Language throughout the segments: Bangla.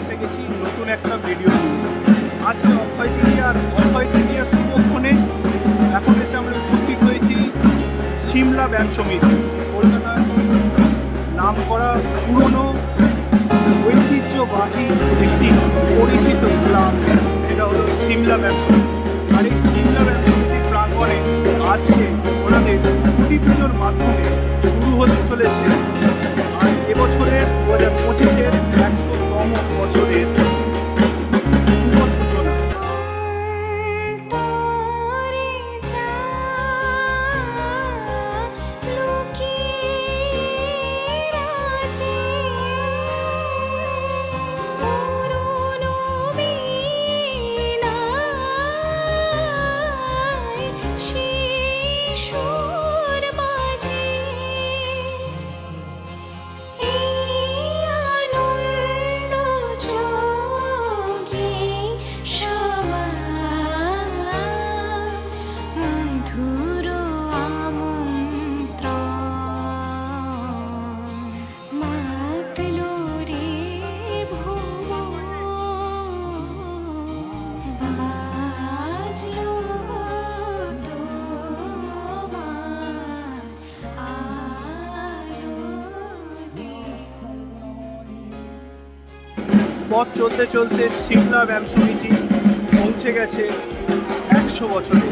এসে গেছি নতুন একটা ভিডিও আজকে অক্ষয় তৃতীয়া আর অক্ষয় তৃতীয়ার শুভক্ষণে এখন এসে আমরা উপস্থিত হয়েছি সিমলা ব্যায়াম সমিতি কলকাতার নাম করা পুরনো ঐতিহ্যবাহী একটি পরিচিত ক্লাব এটা হলো সিমলা ব্যায়াম সমিতি আর এই সিমলা ব্যায়াম সমিতির প্রাঙ্গণে আজকে ওনাদের কুটি পুজোর মাধ্যমে শুরু হতে চলেছে। আজ এবছরের দু হাজার পঁচিশের একশোতম বছরের পথ চলতে চলতে সিমলা ব্যায়াম সমিতি পৌঁছে গেছে একশো বছরে।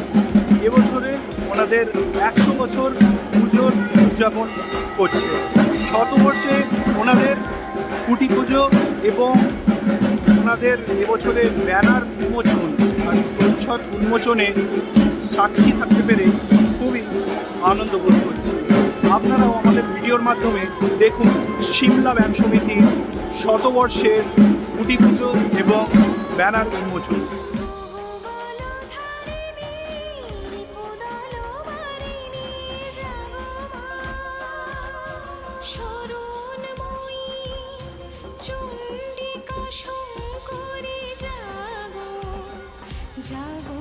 এবছরে ওনাদের একশো বছর পুজোর উদযাপন করছে। শতবর্ষে ওনাদের কুটি পুজো এবং ওনাদের এবছরের ব্যানার উন্মোচন আর প্রচ্ছদ উন্মোচনে সাক্ষী থাকতে পেরে খুবই আনন্দ বোধ করছি। আপনারাও আমাদের ভিডিওর মাধ্যমে দেখুন সিমলা ব্যায়াম সমিতির শতবর্ষের গুটি পুজো এবং ব্যানার উন্মোচন। জাগো